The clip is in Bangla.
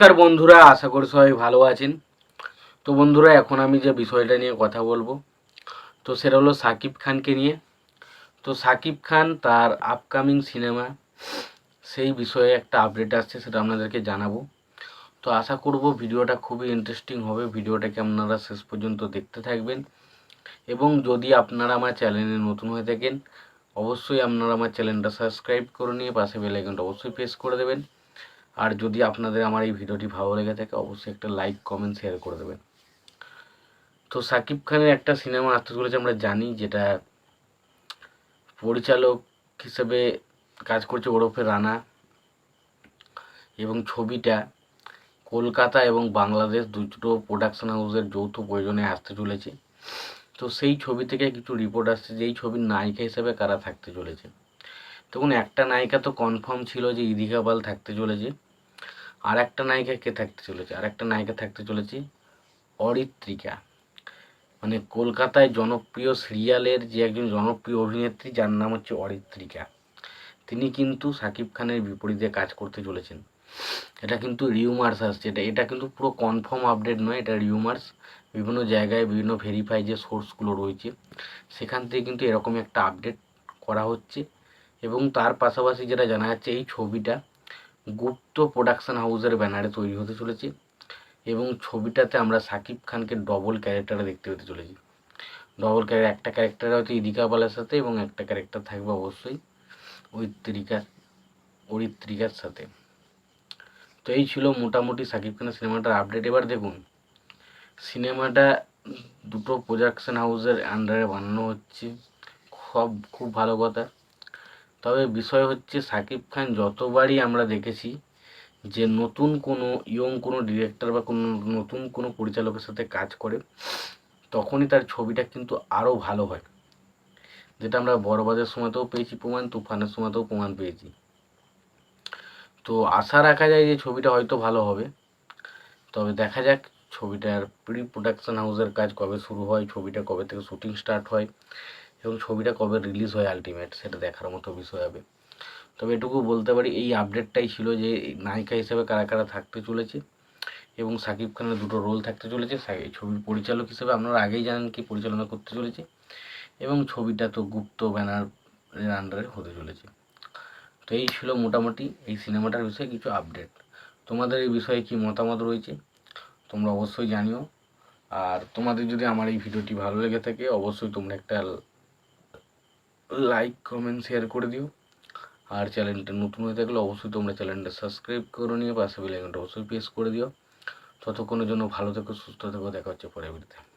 নমস্কার বন্ধুরা, আশা করি সবাই ভালো আছেন। তো বন্ধুরা, এখন আমি যে বিষয়টা নিয়ে কথা বলব, তো সেটা হলো সাকিব খানকে নিয়ে। তো সাকিব খান তার আপকামিং সিনেমা সেই বিষয়ে একটা আপডেট আসছে, সেটা আপনাদেরকে জানাব। তো আশা করব ভিডিওটা খুবই ইন্টারেস্টিং হবে, ভিডিওটাকে আপনারা শেষ পর্যন্ত দেখতে থাকবেন। এবং যদি আপনারা আমার চ্যানেলে নতুন হয়ে থাকেন, অবশ্যই আপনারা আমার চ্যানেলটা সাবস্ক্রাইব করে নিয়ে পাশে বেল আইকনটা অবশ্যই প্রেস করে দেবেন। আর যদি আপনাদের আমার এই ভিডিওটি ভালো লেগে থাকে, অবশ্যই একটা লাইক, কমেন্ট শেয়ার করে দেবেন। তো সাকিব খানের একটা সিনেমা আসতে চলেছে আমরা জানি, যেটা পরিচালক হিসেবে কাজ করছে ওরফে রানা এবং ছবিটা কলকাতা এবং বাংলাদেশ দুটো প্রোডাকশন হাউসের যৌথ প্রয়োজনে আসতে চলেছে। তো সেই ছবি থেকে কিছু রিপোর্ট আসছে যে, এই ছবির নায়িকা হিসেবে কারা থাকতে চলেছে। তখন একটা নায়িকা তো কনফার্ম ছিল যে ইদিকা পাল থাকতে চলেছে, আর একটা নায়িকা কে থাকতে চলেছে? আর একটা নায়িকা থাকতে চলেছে অরিত্রিকা। মানে কলকাতায় জনপ্রিয় সিরিয়ালের যে একজন জনপ্রিয় অভিনেত্রী, যার নাম হচ্ছে অরিত্রিকা। তিনি কিন্তু সাকিব খানের বিপরীতে কাজ করতে চলেছেন। এটা কিন্তু রিউমার্স আসছে। এটা এটা কিন্তু পুরো কনফার্ম আপডেট নয়, এটা রিউমার্স বিভিন্ন জায়গায় বিভিন্ন ভেরিফাই যে সোর্সগুলো রয়েছে। সেখান থেকে কিন্তু এরকমই একটা আপডেট করা হচ্ছে। এবং তার পাশাপাশি যেটা জানা যাচ্ছে, এই ছবিটা গুপ্ত প্রোডাকশন হাউসের ব্যানারে তৈরি হতে চলেছে এবং ছবিটাতে আমরা সাকিব খানকে ডবল ক্যারেক্টারে দেখতে পেতে চলেছি। ডবল ক্যারেক্টার একটা ক্যারেক্টার হয়তো ইদিকা পালের সাথে এবং একটা ক্যারেক্টার থাকবে অবশ্যই ঐত্রিকা, অরিত্রিকার সাথে। তো এই ছিল মোটামুটি সাকিব খানের সিনেমাটার আপডেট এবার দেখুন সিনেমাটা দুটো প্রোডাকশন হাউসের আন্ডারে বানানো হচ্ছে। সব খুব ভালো কথা। তবে বিষয় হচ্ছে, সাকিব খান যতবারই আমরা দেখেছি যে নতুন কোনো ইয়ং কোনো ডিরেক্টর বা কোনো নতুন কোনো পরিচালকের সাথে কাজ করে, তখনই তার ছবিটা কিন্তু আরও ভালো হয়। যেটা আমরা বড়বাজার সময়তেও পেয়েছি প্রমাণ, তুফানের সময়তেও প্রমাণ পেয়েছি। তো আশা রাখা যায় যে ছবিটা হয়তো ভালো হবে। তবে দেখা যাক ছবিটার প্রি প্রোডাকশন হাউসের কাজ কবে শুরু হয়, ছবিটা কবে থেকে শুটিং স্টার্ট হয়। এবং ছবিটা কবে রিলিজ হয় আলটিমেট সেটা দেখার মতো বিষয় হবে। তবে এটুকু বলতে পারি, এই আপডেটটাই ছিল যে নায়িকা হিসেবে কারা কারা থাকতে চলেছে এবং সাকিব খানের দুটো রোল থাকতে চলেছে। ছবির পরিচালক হিসেবে আপনারা আগেই জানেন কি পরিচালনা করতে চলেছে এবং ছবিটা তো গুপ্ত ব্যানার আন্ডারে হতে চলেছে। তো এই ছিল মোটামুটি এই সিনেমাটার বিষয়ে কিছু আপডেট তোমাদের এই বিষয়ে কি মতামত রয়েছে তোমরা অবশ্যই জানিও। আর তোমাদের যদি আমার এই ভিডিওটি ভালো লেগে থাকে, অবশ্যই তোমরা একটা লাইক কমেন্ট শেয়ার করে দিও। আর চ্যানেলটা নতুন হয়ে থাকলে অবশ্যই তোমরা চ্যানেলটা সাবস্ক্রাইব করে নিয়ে পাশে বেলাইকনটা অবশ্যই প্রেস করে দিও। ততক্ষণের জন্য ভালো থেকো, সুস্থ থেকো, দেখা হচ্ছে পরে ভিডিওতে